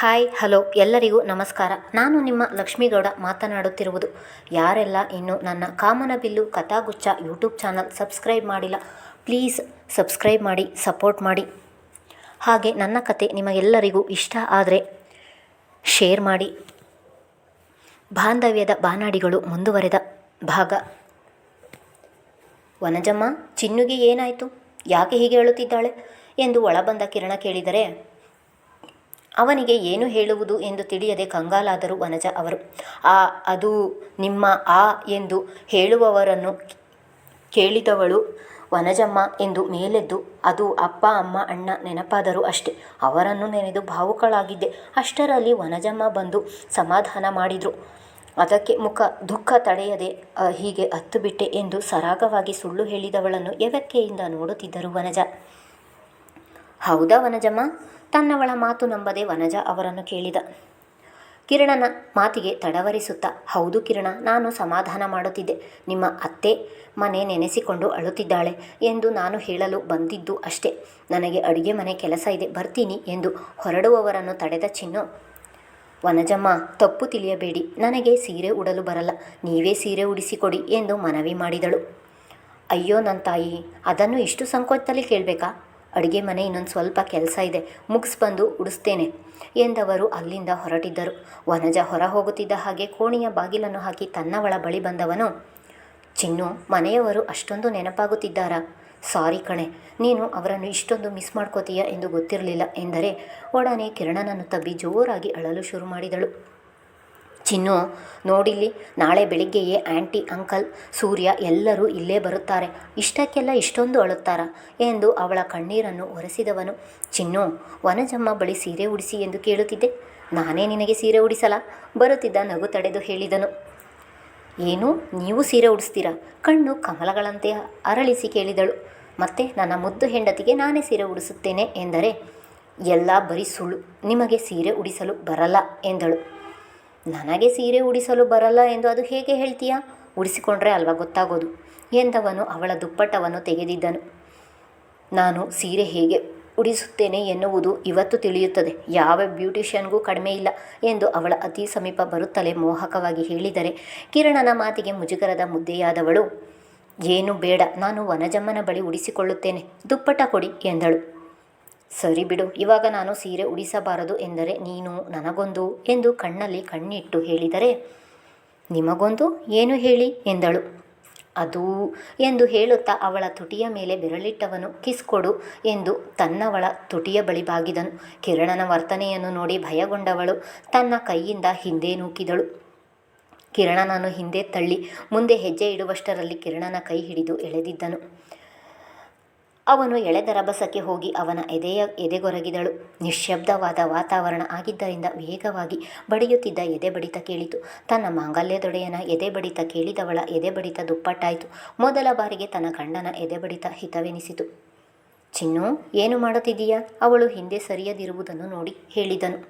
Hi, hello, ಎಲ್ಲರಿಗೂ ನಮಸ್ಕಾರ. ನಾನು ನಿಮ್ಮ ಲಕ್ಷ್ಮೀಗೌಡ ಮಾತನಾಡುತ್ತಿರುವುದು. ಯಾರೆಲ್ಲ ಇನ್ನು ನನ್ನ ಕಾಮನಬಿಲ್ಲು ಕಥಾಗುಚ್ಛ ಯೂಟ್ಯೂಬ್ ಚಾನಲ್ ಸಬ್ಸ್ಕ್ರೈಬ್ ಮಾಡಿಲ್ಲ, ಪ್ಲೀಸ್ ಸಬ್ಸ್ಕ್ರೈಬ್ ಮಾಡಿ, ಸಪೋರ್ಟ್ ಮಾಡಿ. ಹಾಗೆ ನನ್ನ ಕತೆ ನಿಮಗೆಲ್ಲರಿಗೂ ಇಷ್ಟ ಆದರೆ ಶೇರ್ ಮಾಡಿ. ಬಾಂಧವ್ಯದ ಬಾನಾಡಿಗಳು ಮುಂದುವರೆದ ಭಾಗ. ವನಜಮ್ಮ, ಚಿನ್ನುಗೆ ಏನಾಯಿತು? ಯಾಕೆ ಹೀಗೆ ಹೇಳುತ್ತಿದ್ದಾಳೆ ಎಂದು ಒಳಬಂದ ಕಿರಣ ಕೇಳಿದರೆ ಅವನಿಗೆ ಏನು ಹೇಳುವುದು ಎಂದು ತಿಳಿಯದೆ ಕಂಗಾಲಾದರು ವನಜ ಅವರು, ಆ, ಅದು ನಿಮ್ಮ ಆ ಎಂದು ಹೇಳುವವರನ್ನು ಕೇಳಿದವಳು ವನಜಮ್ಮ ಎಂದು ಮೇಲೆದ್ದು, ಅದು ಅಪ್ಪ, ಅಮ್ಮ, ಅಣ್ಣ ನೆನಪಾದರು ಅಷ್ಟೆ. ಅವರನ್ನು ನೆನೆದು ಭಾವುಕಳಾಗಿದ್ದೆ. ಅಷ್ಟರಲ್ಲಿ ವನಜಮ್ಮ ಬಂದು ಸಮಾಧಾನ ಮಾಡಿದರು. ಅದಕ್ಕೆ ಮುಖ ದುಃಖ ತಡೆಯದೆ ಹೀಗೆ ಹತ್ತು ಬಿಟ್ಟೆ ಎಂದು ಸರಾಗವಾಗಿ ಸುಳ್ಳು ಹೇಳಿದವಳನ್ನು ಎವಕ್ಕೆಯಿಂದ ನೋಡುತ್ತಿದ್ದರು ವನಜ. ಹೌದಾ ವನಜಮ್ಮ? ತನ್ನವಳ ಮಾತು ನಂಬದೆ ವನಜ ಅವರನ್ನು ಕೇಳಿದ. ಕಿರಣನ ಮಾತಿಗೆ ತಡವರಿಸುತ್ತಾ, ಹೌದು ಕಿರಣ, ನಾನು ಸಮಾಧಾನ ಮಾಡುತ್ತಿದ್ದೆ. ನಿಮ್ಮ ಅತ್ತೆ ಮನೆ ನೆನೆಸಿಕೊಂಡು ಅಳುತ್ತಿದ್ದಾಳೆ ಎಂದು ನಾನು ಹೇಳಲು ಬಂದಿದ್ದು ಅಷ್ಟೇ. ನನಗೆ ಅಡುಗೆ ಮನೆ ಕೆಲಸ ಇದೆ, ಬರ್ತೀನಿ ಎಂದು ಹೊರಡುವವರನ್ನು ತಡೆದ ಚಿನ್ನು. ವನಜಮ್ಮ, ತಪ್ಪು ತಿಳಿಯಬೇಡಿ, ನನಗೆ ಸೀರೆ ಉಡಲು ಬರಲ್ಲ, ನೀವೇ ಸೀರೆ ಉಡಿಸಿಕೊಡಿ ಎಂದು ಮನವಿ ಮಾಡಿದಳು. ಅಯ್ಯೋ ನನ್ನ ತಾಯಿ, ಅದನ್ನು ಇಷ್ಟು ಸಂಕೋಚದಲ್ಲಿ ಕೇಳಬೇಕಾ? ಅಡುಗೆ ಮನೆ ಇನ್ನೊಂದು ಸ್ವಲ್ಪ ಕೆಲಸ ಇದೆ, ಮುಗಿಸ್ ಬಂದು ಉಡಿಸ್ತೇನೆ ಎಂದವರು ಅಲ್ಲಿಂದ ಹೊರಟಿದ್ದರು. ವನಜ ಹೊರ ಹೋಗುತ್ತಿದ್ದ ಹಾಗೆ ಕೋಣೆಯ ಬಾಗಿಲನ್ನು ಹಾಕಿ ತನ್ನವಳ ಬಳಿ ಬಂದವನು, ಚಿನ್ನು, ಮನೆಯವರು ಅಷ್ಟೊಂದು ನೆನಪಾಗುತ್ತಿದ್ದಾರಾ? ಸಾರಿ ಕಣೆ, ನೀನು ಅವರನ್ನು ಇಷ್ಟೊಂದು ಮಿಸ್ ಮಾಡ್ಕೋತೀಯ ಎಂದು ಗೊತ್ತಿರಲಿಲ್ಲ ಎಂದರೆ ಒಡನೆ ಕಿರಣನನ್ನು ತಬ್ಬಿ ಜೋರಾಗಿ ಅಳಲು ಶುರು ಮಾಡಿದಳು. ಚಿನ್ನು, ನೋಡಿಲ್ಲಿ, ನಾಳೆ ಬೆಳಿಗ್ಗೆಯೇ ಆಂಟಿ, ಅಂಕಲ್, ಸೂರ್ಯ ಎಲ್ಲರೂ ಇಲ್ಲೇ ಬರುತ್ತಾರೆ. ಇಷ್ಟಕ್ಕೆಲ್ಲ ಇಷ್ಟೊಂದು ಅಳುತ್ತಾರ ಎಂದು ಅವಳ ಕಣ್ಣೀರನ್ನು ಒರೆಸಿದವನು. ಚಿನ್ನು, ವನಜಮ್ಮ ಬಳಿ ಸೀರೆ ಉಡಿಸಿ ಎಂದು ಕೇಳುತ್ತಿದ್ದೆ. ನಾನೇ ನಿನಗೆ ಸೀರೆ ಉಡಿಸಲ? ಬರುತ್ತಿದ್ದ ನಗು ತಡೆದು ಹೇಳಿದನು. ಏನು? ನೀವು ಸೀರೆ ಉಡಿಸ್ತೀರಾ? ಕಣ್ಣು ಕಮಲಗಳಂತೆ ಅರಳಿಸಿ ಕೇಳಿದಳು. ಮತ್ತೆ ನನ್ನ ಮುದ್ದು ಹೆಂಡತಿಗೆ ನಾನೇ ಸೀರೆ ಉಡಿಸುತ್ತೇನೆ ಎಂದರೆ, ಎಲ್ಲ ಬರೀ ಸುಳ್ಳು. ನಿಮಗೆ ಸೀರೆ ಉಡಿಸಲು ಬರಲ್ಲ ಎಂದಳು. ನನಗೆ ಸೀರೆ ಉಡಿಸಲು ಬರಲ್ಲ ಎಂದು ಅದು ಹೇಗೆ ಹೇಳ್ತೀಯಾ? ಉಡಿಸಿಕೊಂಡ್ರೆ ಅಲ್ವಾ ಗೊತ್ತಾಗೋದು? ಎಂದವನು ಅವಳ ದುಪ್ಪಟ್ಟವನ್ನು ತೆಗೆದಿದ್ದನು. ನಾನು ಸೀರೆ ಹೇಗೆ ಉಡಿಸುತ್ತೇನೆ ಎನ್ನುವುದು ಇವತ್ತು ತಿಳಿಯುತ್ತದೆ. ಯಾವ ಬ್ಯೂಟಿಷಿಯನ್ಗೂ ಕಡಿಮೆ ಇಲ್ಲ ಎಂದು ಅವಳ ಅತಿ ಸಮೀಪ ಬರುತ್ತಲೇ ಮೋಹಕವಾಗಿ ಹೇಳಿದರೆ, ಕಿರಣನ ಮಾತಿಗೆ ಮುಜುಗರದ ಮುದ್ದೆಯಾದವಳು, ಏನು ಬೇಡ, ನಾನು ವನಜಮ್ಮನ ಬಳಿ ಉಡಿಸಿಕೊಳ್ಳುತ್ತೇನೆ ದುಪ್ಪಟ ಕೊಡಿ ಎಂದಳು. ಸರಿ ಬಿಡು, ಇವಾಗ ನಾನು ಸೀರೆ ಉಡಿಸಬಾರದು ಎಂದರೆ ನೀನು ನನಗೊಂದು ಎಂದು ಕಣ್ಣಲ್ಲಿ ಕಣ್ಣಿಟ್ಟು ಹೇಳಿದರೆ, ನಿಮಗೊಂದು ಏನು ಹೇಳಿ? ಎಂದಳು. ಅದು, ಎಂದು ಹೇಳುತ್ತಾ ಅವಳ ತುಟಿಯ ಮೇಲೆ ಬೆರಳಿಟ್ಟವನು, ಕಿಸ್ ಕೊಡು, ಎಂದು ತನ್ನವಳ ತುಟಿಯ ಬಳಿ ಬಾಗಿದನು. ಕಿರಣನ ವರ್ತನೆಯನ್ನು ನೋಡಿ ಭಯಗೊಂಡವಳು, ತನ್ನ ಕೈಯಿಂದ ಹಿಂದೆ ನೂಕಿದಳು. ಕಿರಣನನ್ನು ಹಿಂದೆ ತಳ್ಳಿ, ಮುಂದೆ ಹೆಜ್ಜೆ ಇಡುವಷ್ಟರಲ್ಲಿ ಕಿರಣನ ಕೈ ಹಿಡಿದು ಎಳೆದಿದ್ದನು. ಅವನು ಎಳೆದ ರಭಸಕ್ಕೆ ಹೋಗಿ ಅವನ ಎದೆಯ ಎದೆಗೊರಗಿದಳು. ನಿಶ್ಶಬ್ದವಾದ ವಾತಾವರಣ ಆಗಿದ್ದರಿಂದ ವೇಗವಾಗಿ ಬಡಿಯುತ್ತಿದ್ದ ಎದೆ ಬಡಿತ ಕೇಳಿತು. ತನ್ನ ಮಾಂಗಲ್ಯದೊಡೆಯನ ಎದೆ ಬಡಿತ ಕೇಳಿದವಳ ಎದೆ ಬಡಿತ ದುಪ್ಪಟ್ಟಾಯಿತು. ಮೊದಲ ಬಾರಿಗೆ ತನ್ನ ಗಂಡನ ಎದೆ ಬಡಿತ ಹಿತವೆನಿಸಿತು. ಚಿನ್ನು, ಏನು ಮಾಡುತ್ತಿದ್ದೀಯಾ? ಅವಳು ಹಿಂದೆ ಸರಿಯದಿರುವುದನ್ನು ನೋಡಿ ಹೇಳಿದನು.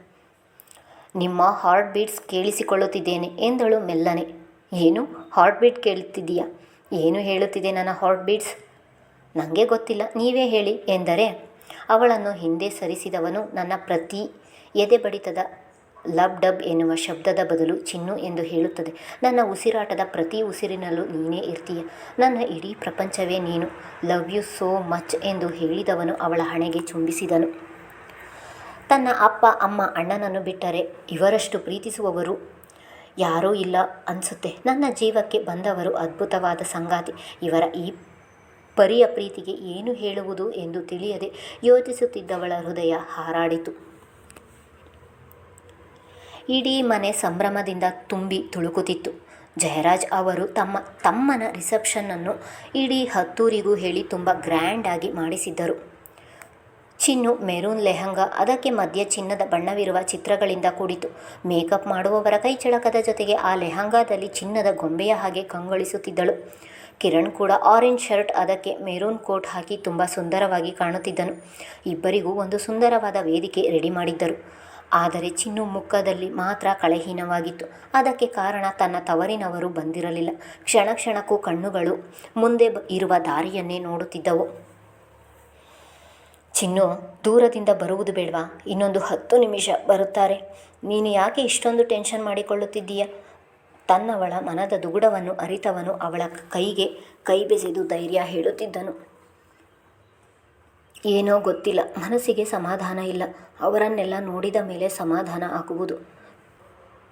ನಿಮ್ಮ ಹಾರ್ಟ್ ಬೀಟ್ಸ್ ಕೇಳಿಸಿಕೊಳ್ಳುತ್ತಿದ್ದೇನೆ ಎಂದಳು ಮೆಲ್ಲನೆ. ಏನು? ಹಾರ್ಟ್ ಬೀಟ್ ಕೇಳುತ್ತಿದ್ದೀಯಾ? ಏನು ಹೇಳುತ್ತಿದೆ ನನ್ನ ಹಾರ್ಟ್ ಬೀಟ್ಸ್ ನನಗೆ ಗೊತ್ತಿಲ್ಲ. ನೀವೇ ಹೇಳಿ ಎಂದರೆ, ಅವಳನ್ನು ಹಿಂದೆ ಸರಿಸಿದವನು ನನ್ನ ಪ್ರತಿ ಎದೆ ಬಡಿತದ ಲಬ್ ಡಬ್ ಎನ್ನುವ ಶಬ್ದದ ಬದಲು ಚಿನ್ನು ಎಂದು ಹೇಳುತ್ತದೆ. ನನ್ನ ಉಸಿರಾಟದ ಪ್ರತಿ ಉಸಿರಿನಲ್ಲೂ ನೀನೇ ಇರ್ತೀಯ. ನನ್ನ ಇಡೀ ಪ್ರಪಂಚವೇ ನೀನು. ಲವ್ ಯು ಸೋ ಮಚ್ ಎಂದು ಹೇಳಿದವನು ಅವಳ ಹಣೆಗೆ ಚುಂಬಿಸಿದನು ತನ್ನ ಅಪ್ಪ, ಅಮ್ಮ, ಅಣ್ಣನನ್ನು ಬಿಟ್ಟರೆ ಇವರಷ್ಟು ಪ್ರೀತಿಸುವವರು ಯಾರೂ ಇಲ್ಲ ಅನಿಸುತ್ತೆ. ನನ್ನ ಜೀವಕ್ಕೆ ಬಂದವರು ಅದ್ಭುತವಾದ ಸಂಗಾತಿ. ಇವರ ಈ ಪರಿಯ ಪ್ರೀತಿಗೆ ಏನು ಹೇಳುವುದು ಎಂದು ತಿಳಿಯದೆ ಯೋಚಿಸುತ್ತಿದ್ದವಳ ಹೃದಯ ಹಾರಾಡಿತು. ಇಡೀ ಮನೆ ಸಂಭ್ರಮದಿಂದ ತುಂಬಿ ತುಳುಕುತ್ತಿತ್ತು. ಜಯರಾಜ್ ಅವರು ತಮ್ಮ ತಮ್ಮನ ರಿಸೆಪ್ಷನ್ನನ್ನು ಇಡೀ ಹತ್ತೂರಿಗೂ ಹೇಳಿ ತುಂಬ ಗ್ರ್ಯಾಂಡಾಗಿ ಮಾಡಿಸಿದ್ದರು. ಚಿನ್ನು, ಮೆರೂನ್ ಲೆಹಂಗಾ, ಅದಕ್ಕೆ ಮಧ್ಯ ಚಿನ್ನದ ಬಣ್ಣವಿರುವ ಚಿತ್ರಗಳಿಂದ ಕೂಡಿತು. ಮೇಕಪ್ ಮಾಡುವವರ ಕೈ ಚಳಕದ ಜೊತೆಗೆ ಆ ಲೆಹಂಗಾದಲ್ಲಿ ಚಿನ್ನದ ಗೊಂಬೆಯ ಹಾಗೆ ಕಂಗೊಳಿಸುತ್ತಿದ್ದಳು. ಕಿರಣ್ ಕೂಡ ಆರೆಂಜ್ ಶರ್ಟ್ ಅದಕ್ಕೆ ಮೆರೂನ್ ಕೋಟ್ ಹಾಕಿ ತುಂಬ ಸುಂದರವಾಗಿ ಕಾಣುತ್ತಿದ್ದನು. ಇಬ್ಬರಿಗೂ ಒಂದು ಸುಂದರವಾದ ವೇದಿಕೆ ರೆಡಿ ಮಾಡಿದ್ದರು. ಆದರೆ ಚಿನ್ನು ಮುಖದಲ್ಲಿ ಮಾತ್ರ ಕಳೆಹೀನವಾಗಿತ್ತು. ಅದಕ್ಕೆ ಕಾರಣ ತನ್ನ ತವರಿನವರು ಬಂದಿರಲಿಲ್ಲ. ಕ್ಷಣ ಕ್ಷಣಕ್ಕೂ ಕಣ್ಣುಗಳು ಮುಂದೆ ಇರುವ ದಾರಿಯನ್ನೇ ನೋಡುತ್ತಿದ್ದವು. ಚಿನ್ನು, ದೂರದಿಂದ ಬರುವುದು ಬೇಡವಾ? ಇನ್ನೊಂದು ಹತ್ತು ನಿಮಿಷ ಬರುತ್ತಾರೆ. ನೀನು ಯಾಕೆ ಇಷ್ಟೊಂದು ಟೆನ್ಷನ್ ಮಾಡಿಕೊಳ್ಳುತ್ತಿದ್ದೀಯ? ತನ್ನವಳ ಮನದ ದುಗುಡವನ್ನು ಅರಿತವನು, ಅವಳ ಕೈಗೆ ಕೈ ಬೆಸೆದು ಧೈರ್ಯ ಹೇಳುತ್ತಿದ್ದನು. ಏನೋ ಗೊತ್ತಿಲ್ಲ, ಮನಸ್ಸಿಗೆ ಸಮಾಧಾನ ಇಲ್ಲ, ಅವರನ್ನೆಲ್ಲ ನೋಡಿದ ಮೇಲೆ ಸಮಾಧಾನ ಆಗುವುದು.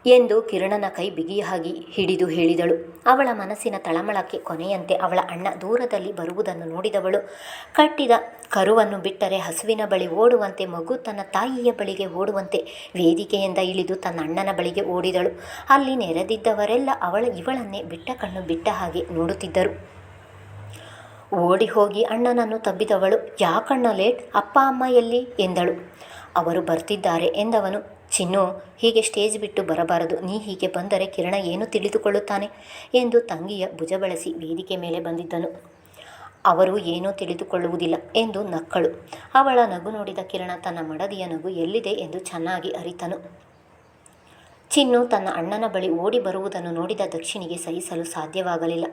ಎಂದು ಕಿರಣನ ಕೈ ಬಿಗಿಯಾಗಿ ಹಿಡಿದು ಹೇಳಿದಳು. ಅವಳ ಮನಸ್ಸಿನ ತಳಮಳಕ್ಕೆ ಕೊನೆಯಂತೆ ಅವಳ ಅಣ್ಣ ದೂರದಲ್ಲಿ ಬರುವುದನ್ನು ನೋಡಿದವಳು. ಕಟ್ಟಿದ ಕರುವನ್ನು ಬಿಟ್ಟರೆ ಹಸುವಿನ ಬಳಿ ಓಡುವಂತೆ ಮಗು ತನ್ನ ತಾಯಿಯ ಬಳಿಗೆ ಓಡುವಂತೆ ವೇದಿಕೆಯಿಂದ ಇಳಿದು ತನ್ನ ಅಣ್ಣನ ಬಳಿಗೆ ಓಡಿದಳು. ಅಲ್ಲಿ ನೆರೆದಿದ್ದವರೆಲ್ಲ ಅವಳ ಇವಳನ್ನೇ ಬಿಟ್ಟ ಕಣ್ಣು ಬಿಟ್ಟ ಹಾಗೆ ನೋಡುತ್ತಿದ್ದರು. ಓಡಿ ಹೋಗಿ ಅಣ್ಣನನ್ನು ತಬ್ಬಿದವಳು. ಯಾಕಣ್ಣ ಲೇಟ್? ಅಪ್ಪ, ಅಮ್ಮ ಎಲ್ಲಿ? ಎಂದಳು. ಅವರು ಬರ್ತಿದ್ದಾರೆ ಎಂದವನು ಚಿನ್ನು, ಹೀಗೆ ಸ್ಟೇಜ್ ಬಿಟ್ಟು ಬರಬಾರದು. ನೀ ಹೀಗೆ ಬಂದರೆ ಕಿರಣ ಏನು ತಿಳಿದುಕೊಳ್ಳುತ್ತಾನೆ? ಎಂದು ತಂಗಿಯ ಭುಜ ಬಳಸಿ ವೇದಿಕೆ ಮೇಲೆ ಬಂದಿದ್ದನು. ಅವರು ಏನೂ ತಿಳಿದುಕೊಳ್ಳುವುದಿಲ್ಲ ಎಂದು ನಕ್ಕಳು. ಅವಳ ನಗು ನೋಡಿದ ಕಿರಣ ತನ್ನ ಮಡದಿಯ ನಗು ಎಲ್ಲಿದೆ ಎಂದು ಚೆನ್ನಾಗಿ ಅರಿತನು. ಚಿನ್ನು ತನ್ನ ಅಣ್ಣನ ಬಳಿ ಓಡಿ ಬರುವುದನ್ನು ನೋಡಿದ ದಕ್ಷಿಣಿಗೆ ಸಹಿಸಲು ಸಾಧ್ಯವಾಗಲಿಲ್ಲ.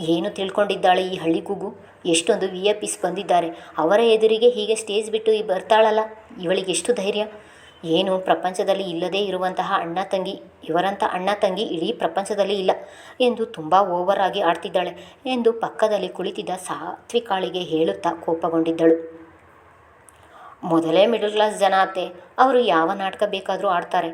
ಏನು ತಿಳ್ಕೊಂಡಿದ್ದಾಳೆ ಈ ಹಳ್ಳಿ ಕೂಗು? ಎಷ್ಟೊಂದು ವಿ ಎ ಪಿಸ್ ಬಂದಿದ್ದಾರೆ. ಅವರ ಎದುರಿಗೆ ಹೀಗೆ ಸ್ಟೇಜ್ ಬಿಟ್ಟು ಈ ಬರ್ತಾಳಲ್ಲ? ಇವಳಿಗೆ ಎಷ್ಟು ಧೈರ್ಯ? ಏನು, ಪ್ರಪಂಚದಲ್ಲಿ ಇಲ್ಲದೇ ಇರುವಂತಹ ಅಣ್ಣ ತಂಗಿ ಇವರಂಥ ಅಣ್ಣ ತಂಗಿ ಇಡೀ ಪ್ರಪಂಚದಲ್ಲಿ ಇಲ್ಲ ಎಂದು ತುಂಬ ಓವರ್ ಆಗಿ ಆಡ್ತಿದ್ದಾಳೆ ಎಂದು ಪಕ್ಕದಲ್ಲಿ ಕುಳಿತಿದ್ದ ಸಾತ್ವಿಕಾಳಿಗೆ ಹೇಳುತ್ತಾ ಕೋಪಗೊಂಡಿದ್ದಳು. ಮೊದಲೇ ಮಿಡಲ್ ಕ್ಲಾಸ್ ಜನ ಅತ್ತೆ, ಅವರು ಯಾವ ನಾಟಕ ಬೇಕಾದರೂ ಆಡ್ತಾರೆ.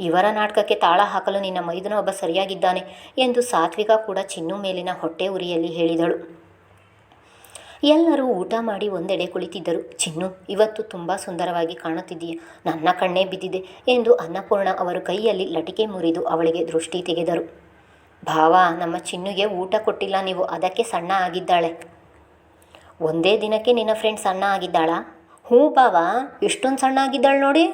ಇವರ ನಾಟಕಕ್ಕೆ ತಾಳ ಹಾಕಲು ನಿನ್ನ ಮೈದನ ಒಬ್ಬ ಸರಿಯಾಗಿದ್ದಾನೆ ಎಂದು ಸಾತ್ವಿಕ ಕೂಡ ಚಿನ್ನು ಮೇಲಿನ ಹೊಟ್ಟೆ ಉರಿಯಲ್ಲಿ ಹೇಳಿದಳು. ಎಲ್ಲರೂ ಊಟ ಮಾಡಿ ಒಂದೆಡೆ ಕುಳಿತಿದ್ದರು. ಚಿನ್ನು, ಇವತ್ತು ತುಂಬ ಸುಂದರವಾಗಿ ಕಾಣುತ್ತಿದ್ದೀಯ. ನನ್ನ ಕಣ್ಣೇ ಬಿದ್ದಿದೆ ಎಂದು ಅನ್ನಪೂರ್ಣ ಅವರು ಕೈಯಲ್ಲಿ ಲಟಿಕೆ ಮುರಿದು ಅವಳಿಗೆ ದೃಷ್ಟಿ ತೆಗೆದರು. ಭಾವ, ನಮ್ಮ ಚಿನ್ನುಗೆ ಊಟ ಕೊಟ್ಟಿಲ್ಲ ನೀವು, ಅದಕ್ಕೆ ಸಣ್ಣ ಆಗಿದ್ದಾಳೆ. ಒಂದೇ ದಿನಕ್ಕೆ ನಿನ್ನ ಫ್ರೆಂಡ್ ಸಣ್ಣ ಆಗಿದ್ದಾಳಾ? ಹ್ಞೂ ಭಾವ ಎಷ್ಟೊಂದು ಸಣ್ಣ ಆಗಿದ್ದಾಳೆ ನೋಡಿ.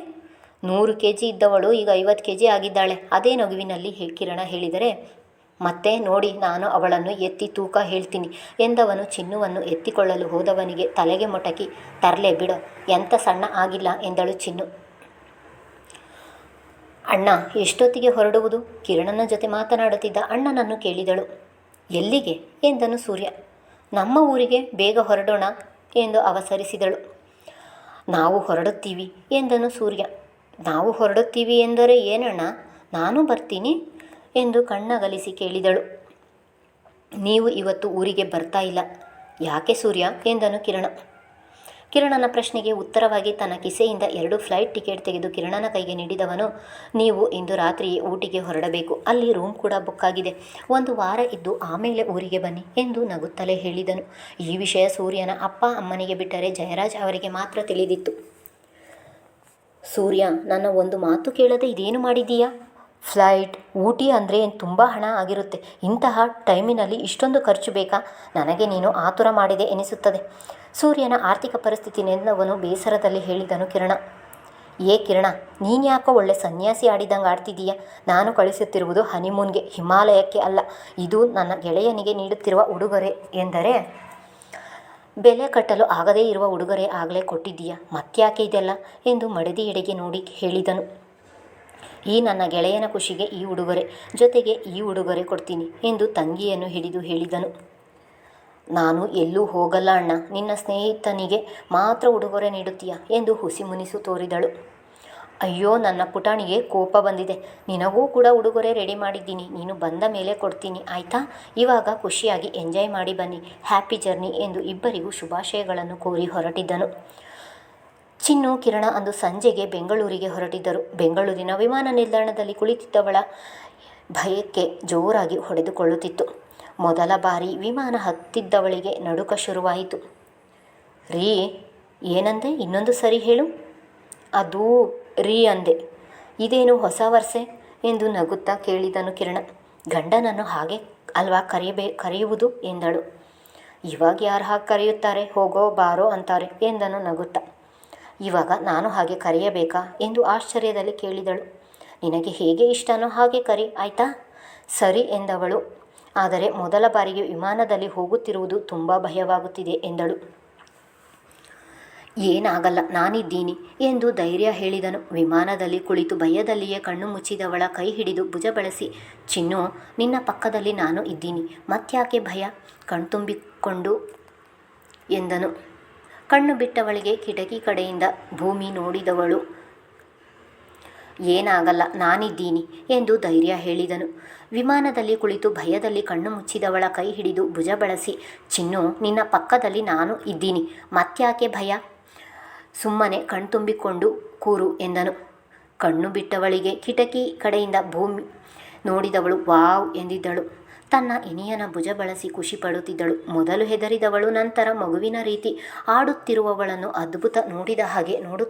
ನೂರು ಕೆ ಜಿ ಇದ್ದವಳು, ಈಗ ಐವತ್ತು ಕೆ ಜಿ ಆಗಿದ್ದಾಳೆ. ಅದೇ ನಗುವಿನಲ್ಲಿ ಕಿರಣ ಹೇಳಿದರೆ ಮತ್ತೆ ನೋಡಿ, ನಾನು ಅವಳನ್ನು ಎತ್ತಿ ತೂಕ ಹೇಳ್ತೀನಿ. ಎಂದವನು ಚಿನ್ನುವನ್ನು ಎತ್ತಿಕೊಳ್ಳಲು ಹೋದವನಿಗೆ ತಲೆಗೆ ಮೊಟಕಿ, ತರಲೆ ಬಿಡು ಎಂಥ ಸಣ್ಣ ಆಗಿಲ್ಲ ಎಂದಳು ಚಿನ್ನು. ಅಣ್ಣ, ಎಷ್ಟೊತ್ತಿಗೆ ಹೊರಡುವುದು? ಕಿರಣನ ಜೊತೆ ಮಾತನಾಡುತ್ತಿದ್ದ ಅಣ್ಣನನ್ನು ಕೇಳಿದಳು. ಎಲ್ಲಿಗೆ? ಎಂದನು ಸೂರ್ಯ. ನಮ್ಮ ಊರಿಗೆ ಬೇಗ ಹೊರಡೋಣ ಎಂದು ಅವಸರಿಸಿದಳು. ನಾವು ಹೊರಡುತ್ತೀವಿ ಎಂದನು ಸೂರ್ಯ. ನಾವು ಹೊರಡುತ್ತೀವಿ ಎಂದರೆ ಏನಣ್ಣ? ನಾನು ಬರ್ತೀನಿ? ಎಂದು ಕಣ್ಣಗಲಿಸಿ ಕೇಳಿದಳು. ನೀವು ಇವತ್ತು ಊರಿಗೆ ಬರ್ತಾ ಇಲ್ಲ. ಯಾಕೆ ಸೂರ್ಯ? ಎಂದನು ಕಿರಣ. ಕಿರಣನ ಪ್ರಶ್ನೆಗೆ ಉತ್ತರವಾಗಿ ತನ್ನ ಕಿಸೆಯಿಂದ ಎರಡು ಫ್ಲೈಟ್ ಟಿಕೆಟ್ ತೆಗೆದು ಕಿರಣನ ಕೈಗೆ ನೀಡಿದವನು, ನೀವು ಇಂದು ರಾತ್ರಿ ಊಟಿಗೆ ಹೊರಡಬೇಕು. ಅಲ್ಲಿ ರೂಮ್ ಕೂಡ ಬುಕ್ ಆಗಿದೆ. ಒಂದು ವಾರ ಇದ್ದು ಆಮೇಲೆ ಊರಿಗೆ ಬನ್ನಿ ಎಂದು ನಗುತ್ತಲೇ ಹೇಳಿದನು. ಈ ವಿಷಯ ಸೂರ್ಯನ ಅಪ್ಪ ಅಮ್ಮನಿಗೆ ಬಿಟ್ಟರೆ ಜಯರಾಜ್ ಅವರಿಗೆ ಮಾತ್ರ ತಿಳಿದಿತ್ತು. ಸೂರ್ಯ, ನನ್ನ ಒಂದು ಮಾತು ಕೇಳದೆ ಇದೇನು ಮಾಡಿದ್ದೀಯಾ? ಫ್ಲೈಟ್, ಊಟಿ ಅಂದರೆ ತುಂಬ ಹಣ ಆಗಿರುತ್ತೆ. ಇಂತಹ ಟೈಮಿನಲ್ಲಿ ಇಷ್ಟೊಂದು ಖರ್ಚು ಬೇಕಾ? ನನಗೆ ನೀನು ಆತುರ ಮಾಡಿದೆ ಎನಿಸುತ್ತದೆ. ಸೂರ್ಯನ ಆರ್ಥಿಕ ಪರಿಸ್ಥಿತಿ ನೆನ್ನವನು ಬೇಸರದಲ್ಲಿ ಹೇಳಿದನು ಕಿರಣ. ಏ ಕಿರಣ ನೀನ್ಯಾಕೋ ಒಳ್ಳೆ ಸನ್ಯಾಸಿ ಆಡಿದಂಗೆ ಆಡ್ತಿದ್ದೀಯ? ನಾನು ಕಳಿಸುತ್ತಿರುವುದು ಹನಿಮೂನ್ಗೆ, ಹಿಮಾಲಯಕ್ಕೆ ಅಲ್ಲ. ಇದು ನನ್ನ ಗೆಳೆಯನಿಗೆ ನೀಡುತ್ತಿರುವ ಉಡುಗೊರೆ ಎಂದರೆ, ಬೆಲೆ ಕಟ್ಟಲು ಆಗದೇ ಇರುವ ಉಡುಗೊರೆ ಆಗಲೇ ಕೊಟ್ಟಿದ್ದೀಯಾ. ಮತ್ತ್ಯಾಕೆ ಇದೆಲ್ಲ? ಎಂದು ಮಡದಿ ಎಡೆಗೆ ನೋಡಿ ಹೇಳಿದನು. ಈ ನನ್ನ ಗೆಳೆಯನ ಖುಷಿಗೆ ಈ ಉಡುಗೊರೆ, ಜೊತೆಗೆ ಈ ಉಡುಗೊರೆ ಕೊಡ್ತೀನಿ ಎಂದು ತಂಗಿಯನ್ನು ಹಿಡಿದು ಹೇಳಿದನು. ನಾನು ಎಲ್ಲೂ ಹೋಗಲ್ಲ ಅಣ್ಣ, ನಿನ್ನ ಸ್ನೇಹಿತನಿಗೆ ಮಾತ್ರ ಉಡುಗೊರೆ ನೀಡುತ್ತೀಯ? ಎಂದು ಹುಸಿ ಮುನಿಸು ತೋರಿದಳು. ಅಯ್ಯೋ, ನನ್ನ ಪುಟಾಣಿಗೆ ಕೋಪ ಬಂದಿದೆ. ನಿನಗೂ ಕೂಡ ಉಡುಗೊರೆ ರೆಡಿ ಮಾಡಿದ್ದೀನಿ. ನೀನು ಬಂದ ಮೇಲೆ ಕೊಡ್ತೀನಿ, ಆಯಿತಾ? ಇವಾಗ ಖುಷಿಯಾಗಿ ಎಂಜಾಯ್ ಮಾಡಿ ಬನ್ನಿ. ಹ್ಯಾಪಿ ಜರ್ನಿ ಎಂದು ಇಬ್ಬರಿಗೂ ಶುಭಾಶಯಗಳನ್ನು ಕೋರಿ ಹೊರಟಿದ್ದನು. ಚಿನ್ನು ಕಿರಣ ಅಂದು ಸಂಜೆಗೆ ಬೆಂಗಳೂರಿಗೆ ಹೊರಟಿದ್ದರು. ಬೆಂಗಳೂರಿನ ವಿಮಾನ ನಿಲ್ದಾಣದಲ್ಲಿ ಕುಳಿತಿದ್ದವಳ ಭಯಕ್ಕೆ ಜೋರಾಗಿ ಹೊಡೆದುಕೊಳ್ಳುತ್ತಿತ್ತು. ಮೊದಲ ಬಾರಿ ವಿಮಾನ ಹತ್ತಿದ್ದವಳಿಗೆ ನಡುಕ ಶುರುವಾಯಿತು. ರೀ, ಏನಂದೆ? ಇನ್ನೊಂದು ಸರಿ ಹೇಳು. ಅದು ರೀ ಅಂದೆ. ಇದೇನು ಹೊಸ ವರ್ಷೆ ಎಂದು ನಗುತ್ತಾ ಕೇಳಿದನು ಕಿರಣ. ಗಂಡನನ್ನು ಹಾಗೆ ಅಲ್ವಾ ಕರೆಯಬೇ ಕರೆಯುವುದು? ಎಂದಳು. ಇವಾಗ ಯಾರು ಹಾಗೆ ಕರೆಯುತ್ತಾರೆ? ಹೋಗೋ, ಬಾರೋ ಅಂತಾರೆ ಎಂದನು ನಗುತ್ತಾ. ಇವಾಗ ನಾನು ಹಾಗೆ ಕರೆಯಬೇಕಾ ಎಂದು ಆಶ್ಚರ್ಯದಲ್ಲಿ ಕೇಳಿದಳು. ನಿನಗೆ ಹೇಗೆ ಇಷ್ಟನೋ ಹಾಗೆ ಕರಿ, ಆಯ್ತಾ? ಸರಿ ಎಂದವಳು. ಆದರೆ ಮೊದಲ ಬಾರಿಗೆ ವಿಮಾನದಲ್ಲಿ ಹೋಗುತ್ತಿರುವುದು ತುಂಬ ಭಯವಾಗುತ್ತಿದೆ ಎಂದಳು. ಏನಾಗಲ್ಲ, ನಾನಿದ್ದೀನಿ ಎಂದು ಧೈರ್ಯ ಹೇಳಿದನು. ವಿಮಾನದಲ್ಲಿ ಕುಳಿತು ಭಯದಲ್ಲಿಯೇ ಕಣ್ಣು ಮುಚ್ಚಿದವಳ ಕೈ ಹಿಡಿದು ಭುಜ ಬಳಸಿ, ಚಿನ್ನು, ನಿನ್ನ ಪಕ್ಕದಲ್ಲಿ ನಾನು ಇದ್ದೀನಿ, ಮತ್ತ್ಯಾಕೆ ಭಯ? ಕಣ್ತುಂಬಿಕೊಂಡು ಎಂದನು. ಕಣ್ಣು ಬಿಟ್ಟವಳಿಗೆ ಕಿಟಕಿ ಕಡೆಯಿಂದ ಭೂಮಿ ನೋಡಿದವಳು. ಏನಾಗಲ್ಲ, ನಾನಿದ್ದೀನಿ ಎಂದು ಧೈರ್ಯ ಹೇಳಿದನು. ವಿಮಾನದಲ್ಲಿ ಕುಳಿತು ಭಯದಲ್ಲಿ ಕಣ್ಣು ಮುಚ್ಚಿದವಳ ಕೈ ಹಿಡಿದು ಭುಜ ಬಳಸಿ, ಚಿನ್ನು, ನಿನ್ನ ಪಕ್ಕದಲ್ಲಿ ನಾನು ಇದ್ದೀನಿ. ಮತ್ಯಾಕೆ ಭಯ? ಸುಮ್ಮನೆ ಕಣ್ತುಂಬಿಕೊಂಡು ಕೂರು ಎಂದನು. ಕಣ್ಣು ಬಿಟ್ಟವಳಿಗೆ ಕಿಟಕಿ ಕಡೆಯಿಂದ ಭೂಮಿ ನೋಡಿದವಳು, ವಾವ್ ಎಂದಿದ್ದಳು. ತನ್ನ ಇನಿಯನ ಭುಜ ಬಳಸಿ ಖುಷಿ ಪಡುತ್ತಿದ್ದಳು. ಮೊದಲು ಹೆದರಿದವಳು, ನಂತರ ಮಗುವಿನ ರೀತಿ ಆಡುತ್ತಿರುವವಳನ್ನು ಅದ್ಭುತ ನೋಡಿದ ಹಾಗೆ ನೋಡು